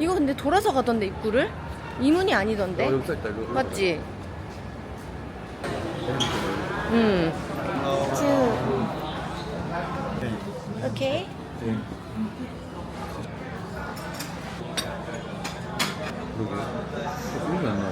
이거 근데 돌아서 가던데 입구를? 이 문이 아니던데? 어, 여기 써 있다 이거 맞지? 음. 오케이. 네. 그러게 어, 이름이 안 나와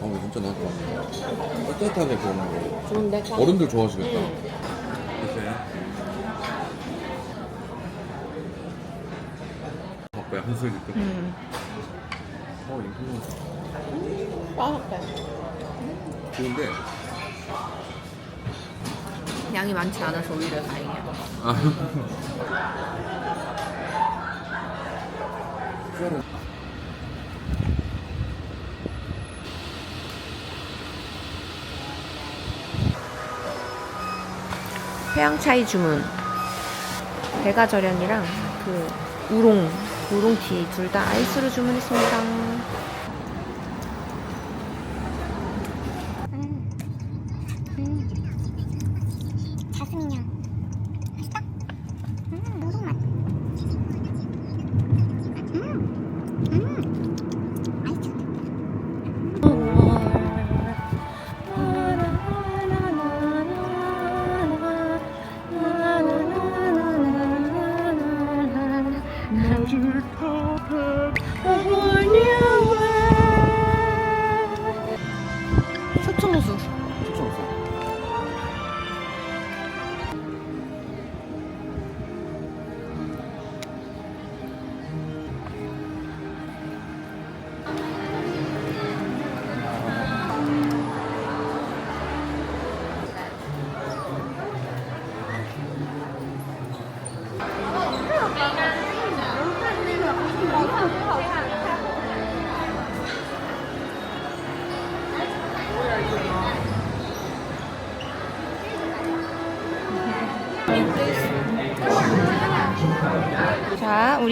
어 진짜 나도 따뜻하게 구워 먹어 좋은데? 어른들 좋아하시겠다 응. 글쎄 바빠야 한술 듣고 음. 어 이거 빠삭해. 좋은데 양이 많지 않아서 오히려 다행이야. 아 회양차이 주문. 대가절연이랑 그 우롱, 우롱티 둘 다 아이스로 주문했습니다.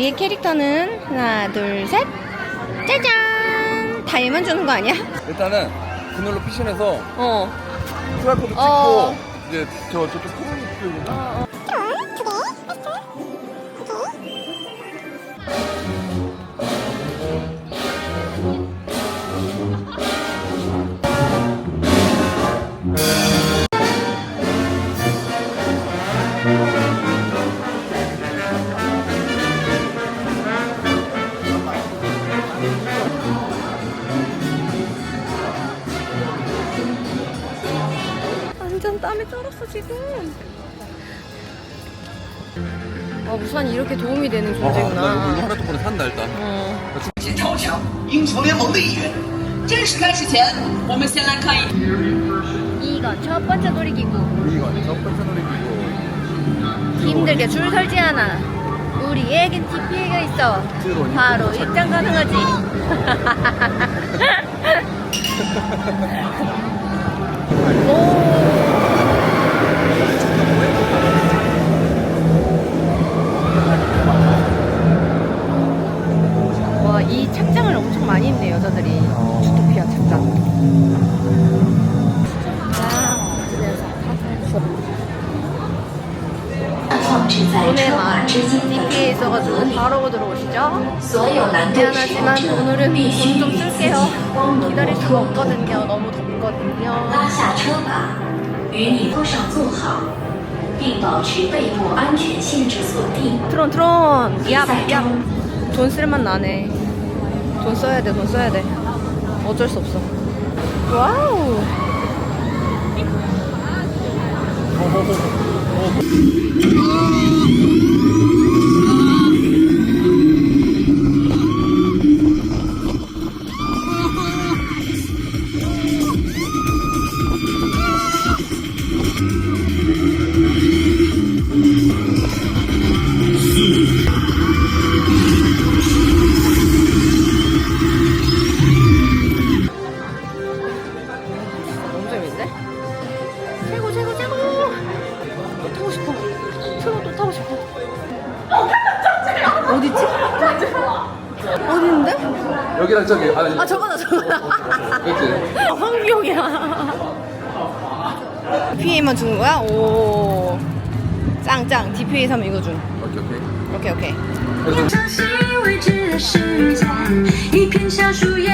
우리의 캐릭터는 하나, 둘, 셋. 짜잔! 다 얘만 주는 거 아니야? 일단은 그걸로 피신해서 어. QR코드 찍고 어. 이제 저 저쪽 코로나 완전 땀에 쩔었어, 지금. 아, 우산이 이렇게 도움이 되는 아, 나 이거 존재구나. 하나 덕분에 산다 일단 어. 是超强英雄联盟的一员。正式开始前，我们先来看一。 이건 첫 번째 놀이기구. 이거 첫 번째 놀이기구 힘들게 줄 설지 않아. 우리에겐 TPA가 있어. 트로니 바로 입장 가능하지. 오. 많이 입네, 여자들이. 주토피아 착장. 돈에 많은 TPA 있어가지고 바로 오도록 오시죠. 所有蓝队使用 미안하지만 者 오늘은 必 돈 须 좀 立即 쓸게요. 前光的 기다릴 路 수가 口 없거든요. 너무 덥거든요. 拉下车把，与你坡上坐好，并保持背部安全性质锁定。 트론 트론. 얍 얍. 돈 쓸만 나네. 돈 써야 돼, 돈 써야 돼. 어쩔 수 없어. 와우! 어, 어, 어. 여기랑 저기 아니 아 저거다 저거다 그렇지 아, 황비용이야 DPA만 주는 거야? 오 짱짱 DPA 사면 이거 준 오케이 오케이 오케이 오케이 潮汐未知的世界，一片小树叶。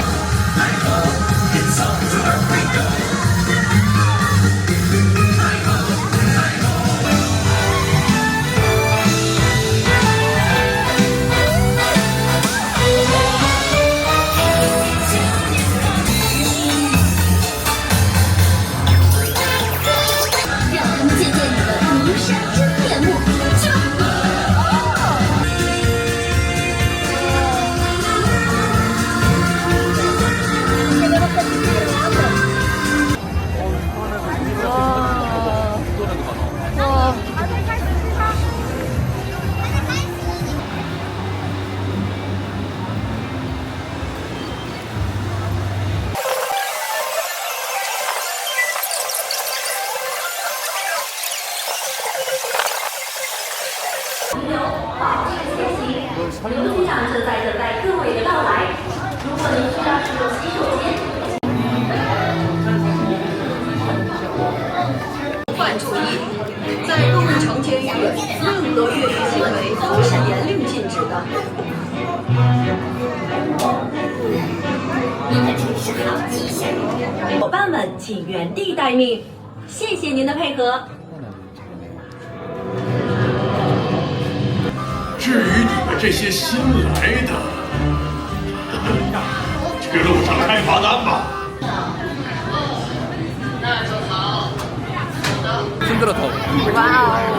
힘들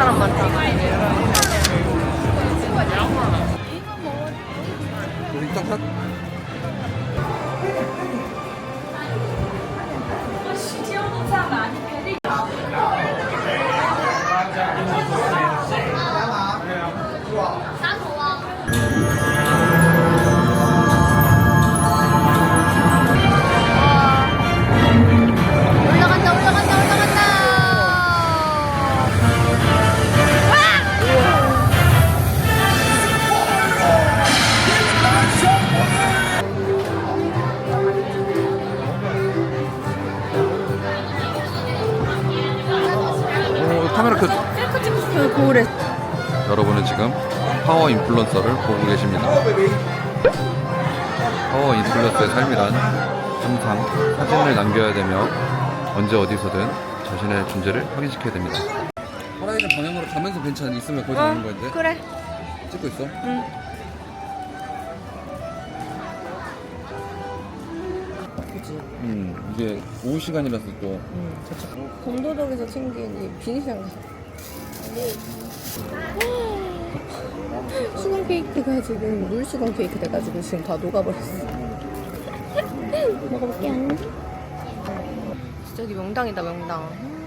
사람 많다. 우리 그 고래 여러분은 지금 파워 인플루언서를 보고 계십니다. 파워 인플루언서의 삶이란 항상 사진을 남겨야 되며 언제 어디서든 자신의 존재를 확인시켜야 됩니다. 호라이즌 방향으로 가면서 벤치 안에 있으면 거기 있는 건데 그래 찍고 있어? 응. 그지 음 이게 오후 시간이라서 또 곰도덕에서 챙긴 이 비닐장 수건 케이크가 지금 물 수건 케이크 돼가지고 지금 다 녹아버렸어. 먹어볼게요. 진짜 여기 명당이다 명당.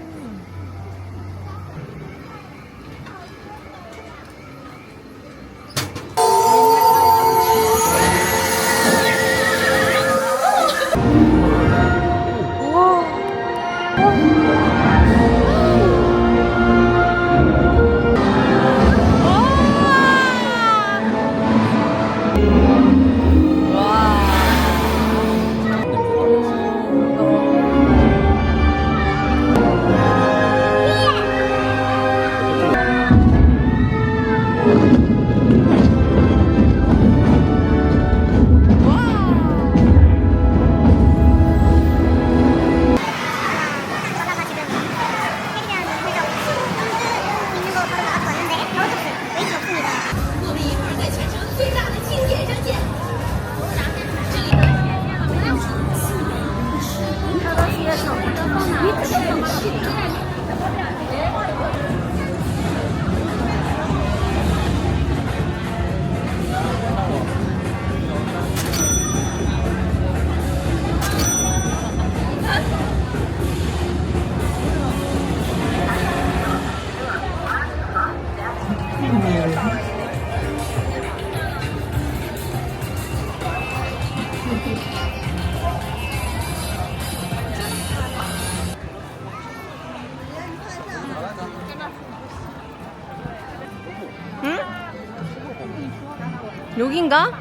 여긴가?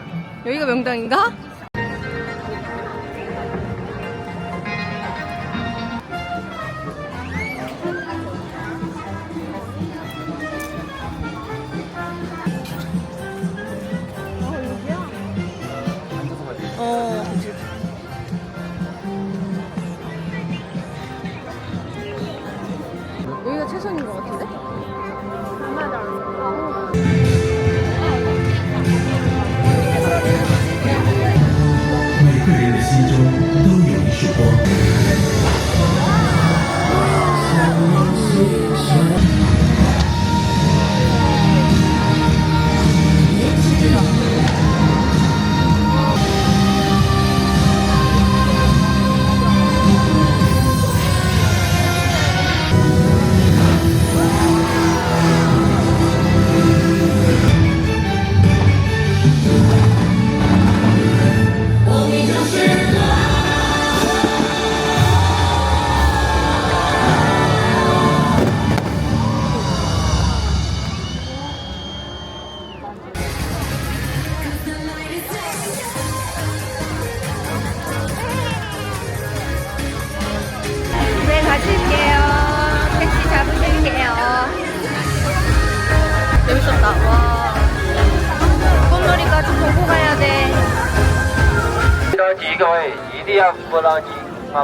여기가 명당인가?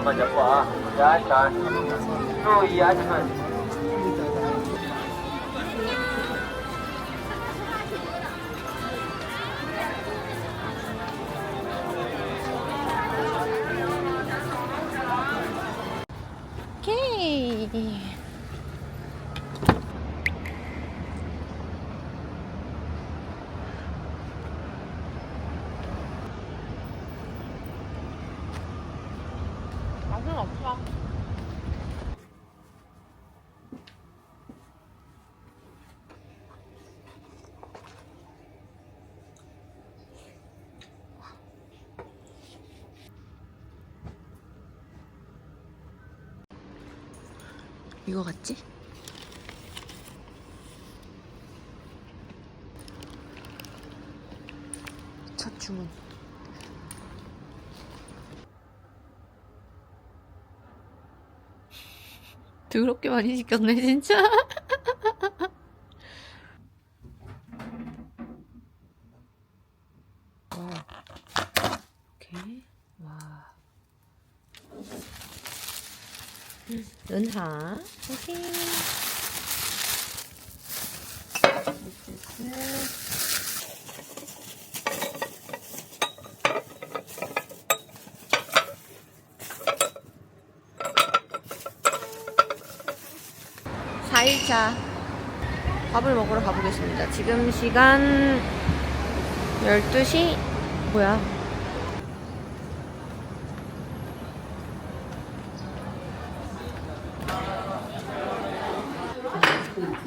慢点过啊，注意安全，注意安全。 맛은 없어. 이거 같지? 첫 주문. 더럽게 많이 시켰네 진짜. 와. 오케이. 와. 은하. 오케이. 밥을 먹으러 가보겠습니다. 지금 시간 12시 뭐야?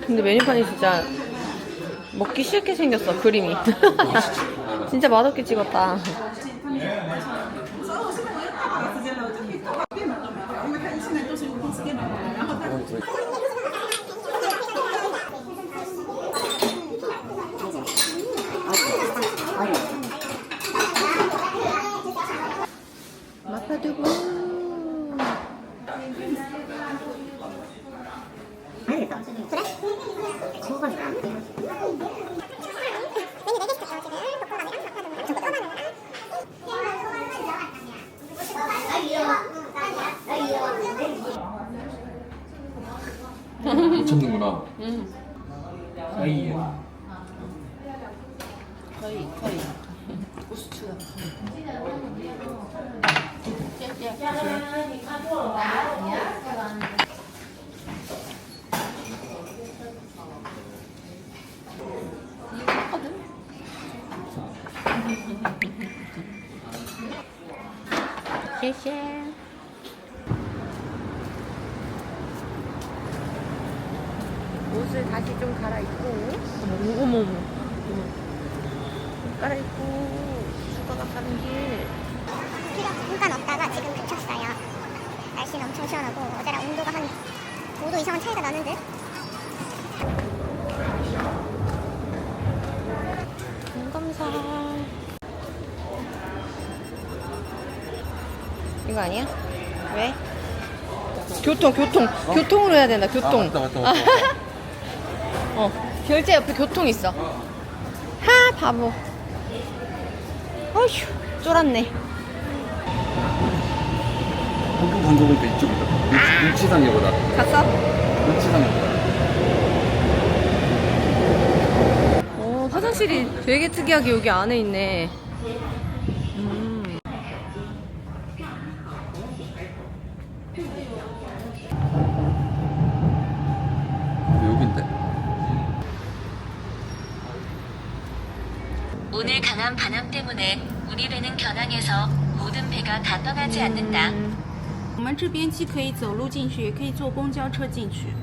근데 메뉴판이 진짜 먹기 싫게 생겼어 그림이 진짜 맛없게 찍었다 옷을 다시 좀 갈아입고 어머 어머 어머 어머 갈아입고 수가가 가는 길 비가 잠깐 없다가 지금 그쳤어요. 날씨는 엄청 시원하고 어제랑 온도가 한 5도 이상은 차이가 나는 듯. 감사 이거 아니야? 왜? 교통 교통 교통으로 해야 된다 교통 아, 맞다, 맞다, 맞다. 어 결제 옆에 교통 있어 하 바보 어휴 쫄았네 한국 광고 보니까 이쪽이다. 눈치상이보다. 갔어? 눈치상이보다. 어 화장실이 되게 특이하게 여기 안에 있네 음. 여긴데? 오늘 강한 바람 때문에 우리 배는 겨낭해서 모든 배가 다 떠나지 않는다. 我们这边既可以走路进去，也可以坐公交车进去。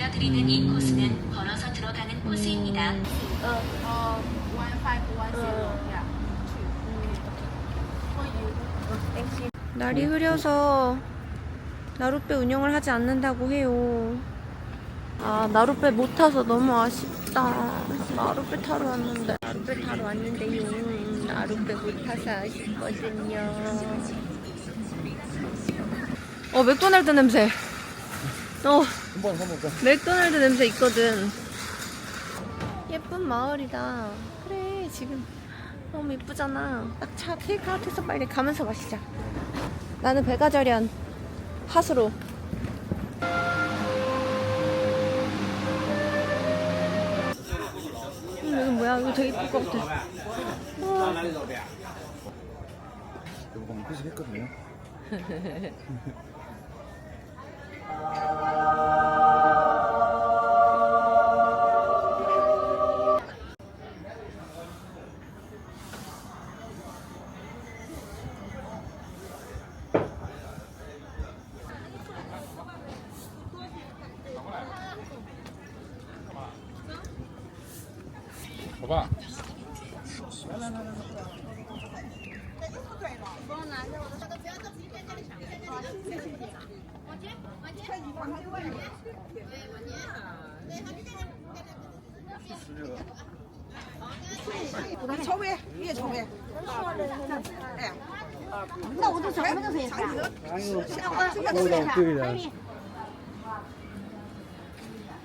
알려드리는 이 코스는 걸어서 들어가는 코스입니다. 날이 흐려서 나룻배 운영을 하지 않는다고 해요. 아, 나룻배 못 타서 너무 아쉽다. 나룻배 타러 왔는데. 나룻배 타러 왔는데요. 나룻배 못 타서 아쉽거든요. 어, 맥도날드 냄새. 어, 한번 한번 봐. 맥도날드 냄새 있거든. 예쁜 마을이다. 그래, 지금 너무 이쁘잖아. 딱 차 테이크 아웃해서 빨리 가면서 마시자. 나는 배가저련 핫으로. 뭐야? 이거 되게 이쁠 것 같아. 이거 방금 회식했거든요.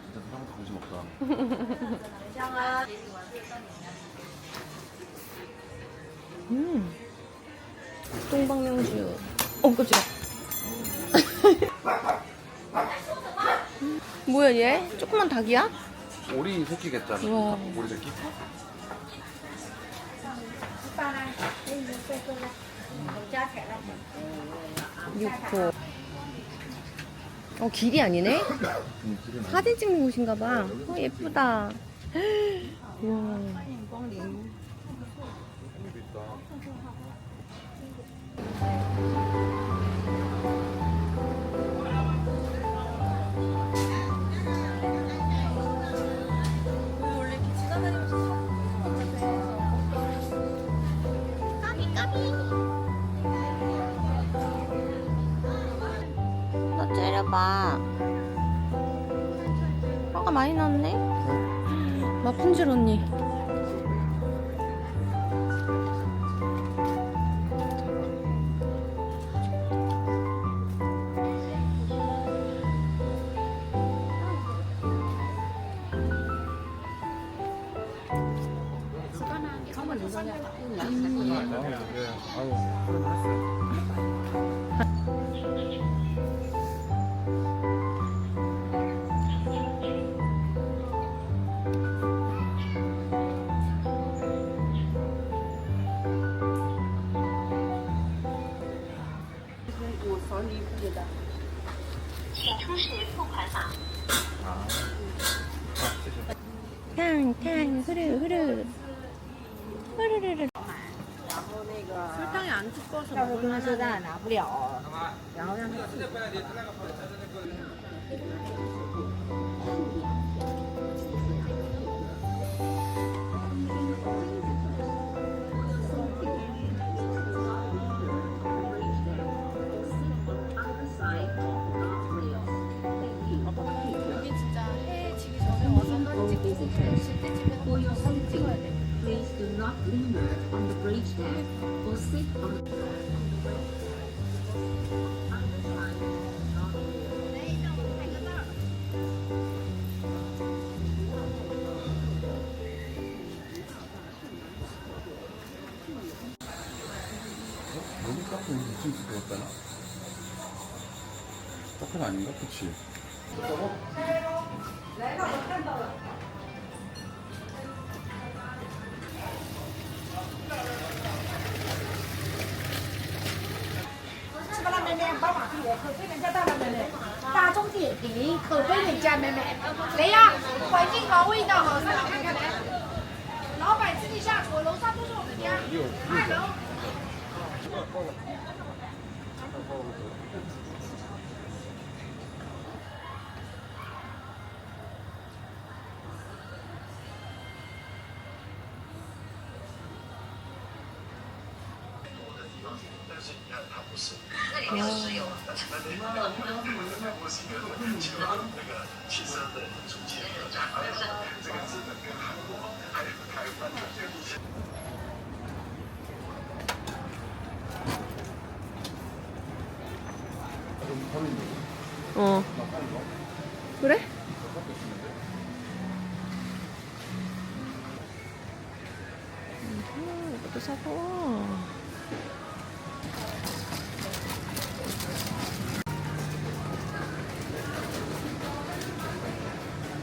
진짜 사람한테 관심 없다. 음. 동방명주. 어, 깜짝이야. 뭐야, 얘? 조그만 닭이야? 오리 새끼겠잖아. 우와. 오리 새끼? 육포. 어, 길이 아니네? 사진 찍는 곳인가 봐. 어, 예쁘다. 우와. 나 째려봐. 화가 많이 났네? 마푼줄 언니. 아유, 그럼 했어요. 不了，然后让他去。Please do not linger on the bridge deck or sit on the 카페 무슨 집 같다. 카페가 아닌가? 그치? 어.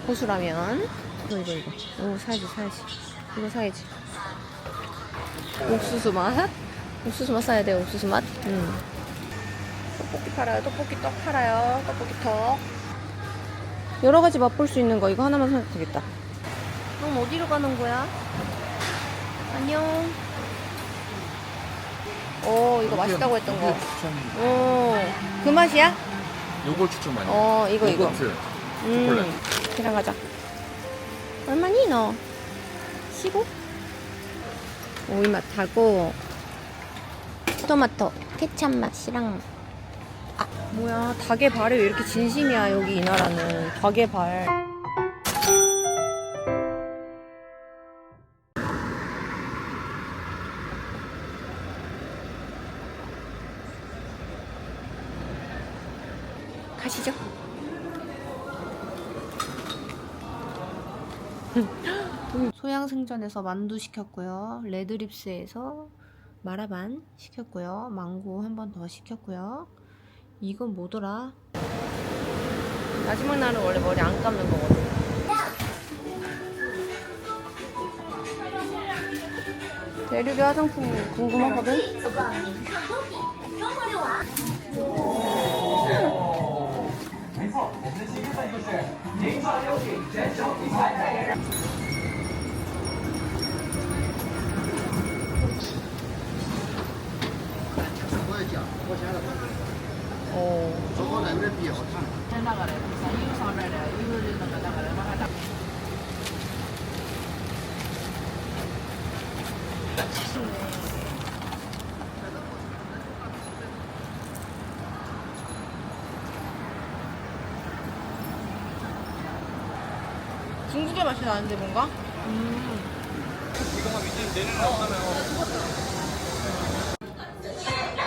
고수라면. 이거, 이거, 이거. 오, 사야지, 사야지. 이거 사야지. 옥수수 맛? 옥수수 맛 사야 돼, 옥수수 맛? 음. 떡볶이 팔아요. 떡볶이 떡 팔아요. 떡볶이 턱. 여러 가지 맛볼 수 있는 거 이거 하나만 사도 되겠다. 그럼 어디로 가는 거야? 안녕. 오 이거 맛있다고 했던 거. 오그 맛이야? 요걸 추천 많이. 어 이거 이거. 요거트. 음. 계란 가자. 얼마니 너? 15? 오이 맛하고 토마토 케찹 맛이랑 아 뭐야 닭의 발에 왜 이렇게 진심이야 여기 이 나라는 닭의 발 가시죠 소양생전에서 만두 시켰고요 레드립스에서 마라반 시켰고요 망고 한 번 더 시켰고요 이건 뭐더라? 마지막 날은 원래 머리 안 감는 거거든. 대륙의 화장품 궁금하거든? 어. 중국의 맛이 나는데 뭔가? 이게 완탕면.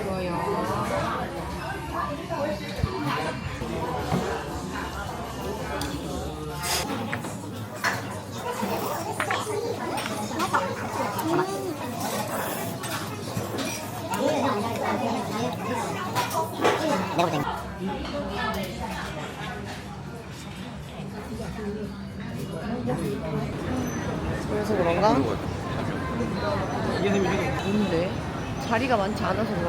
이거요. 그래서 그런가? 그런 거 같아. 뭔데? 자리가 많지 않아서